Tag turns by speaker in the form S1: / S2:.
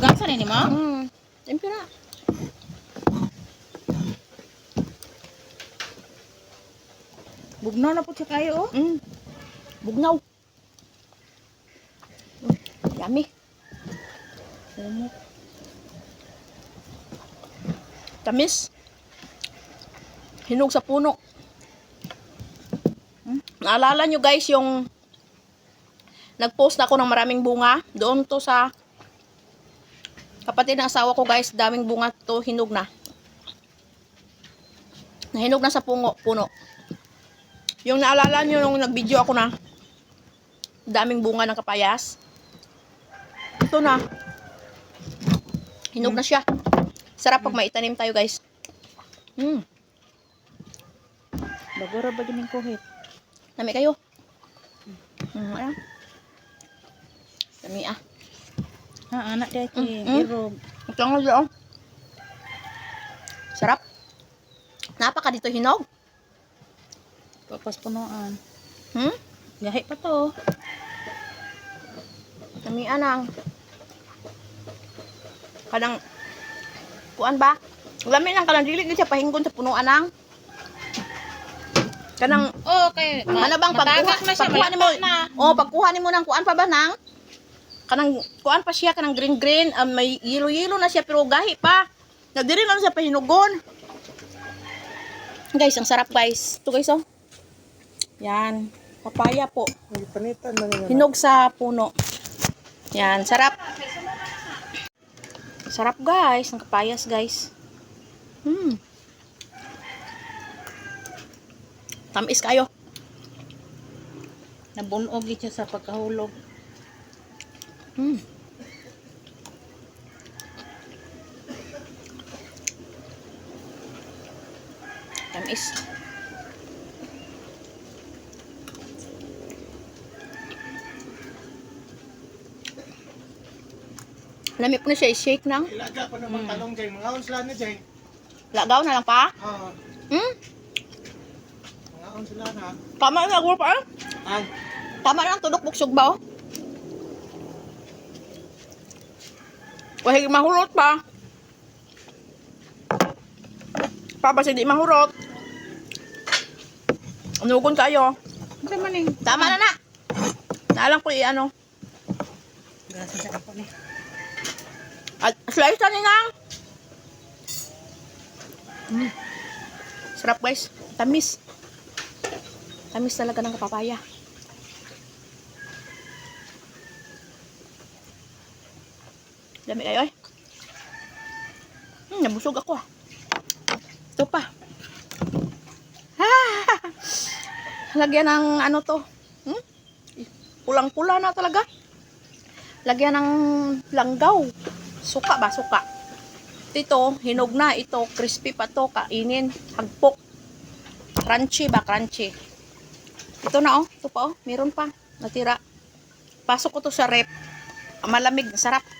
S1: Hugasan ni mo?
S2: Hmm. Tempura.
S1: Bugnaw na po siya kayo oh.
S2: Mm. Bugnaw. Mm. Yummy.
S1: Umok.
S2: Tamis. Hinog sa puno. Hmm? Naalala nyo guys yung nag-post na ako ng maraming bunga. Doon to sa kapatid ng asawa ko guys. Daming bunga to. Hinog na. Nahinog na sa pungo, puno. Yung naalala nyo nung nag-video ako na daming bunga ng kapayas. Ito na. Hinog na siya. Sarap pag maitanim tayo, guys. Mm.
S1: Bagora ba din yung kuhit?
S2: Nami kayo. Mm, ano? Nami ah.
S1: Ha, anak dahil
S2: Mm, mm.
S1: irog.
S2: Ito nga. Sarap. Napaka dito hinog.
S1: Papas punuan.
S2: Hmm?
S1: Gahi pa to.
S2: Nami anang. Kanang kuan ba? Lamin ang kanang dili siya pahinggon sa punuan nang. Kanang
S1: Oh, kay
S2: ano bang pagkuha, pagkuha nimo? Oh, pagkuha nimo ng kuan pa ba nang? Kanang kuan pa siya kanang green green, um, may yellow-yellow na siya pero gahi pa. Nagdiri lang siya pahinugon. Guys, ang sarap guys. Ito guys oh. Yan, papaya po. Hinog sa puno. Yan, sarap. Sarap guys, ang kapayas guys. Hmm. Tamis kayo.
S1: Nabunog siya sa pagkahulog.
S2: Hmm. Tamis. Lami po na siya i-shake nang.
S3: Ilaga pa naman talong dyan. Mga on sila na dyan.
S2: Lagaw na lang pa.
S3: Ah,
S2: Hmm?
S3: mga on sila na.
S2: Tama na pa. ah.
S3: Ay,
S2: Tama na ang tudok buksog ba oh. Wahig mahurot pa. Pa ba di mahurot?
S1: Man ning?
S2: Tama na na. Naalang ko i-ano. At slice na ninang. Mm. Sarap guys. Tamis. Tamis talaga ng kapapaya. Dami kayo eh. Hmm, nabusog ako ah. Ito pa. Ah! Lagyan ng ano to. Hmm? Pulang-pula na talaga. Lagyan ng langgaw. Suka ba? Suka. Ito, hinog na. Ito, crispy pa to. Kainin. Hagpok. Crunchy ba? Crunchy. Ito na oh. Ito pa oh. Meron pa. Natira. Pasok ko to sa rep. Malamig. Sarap.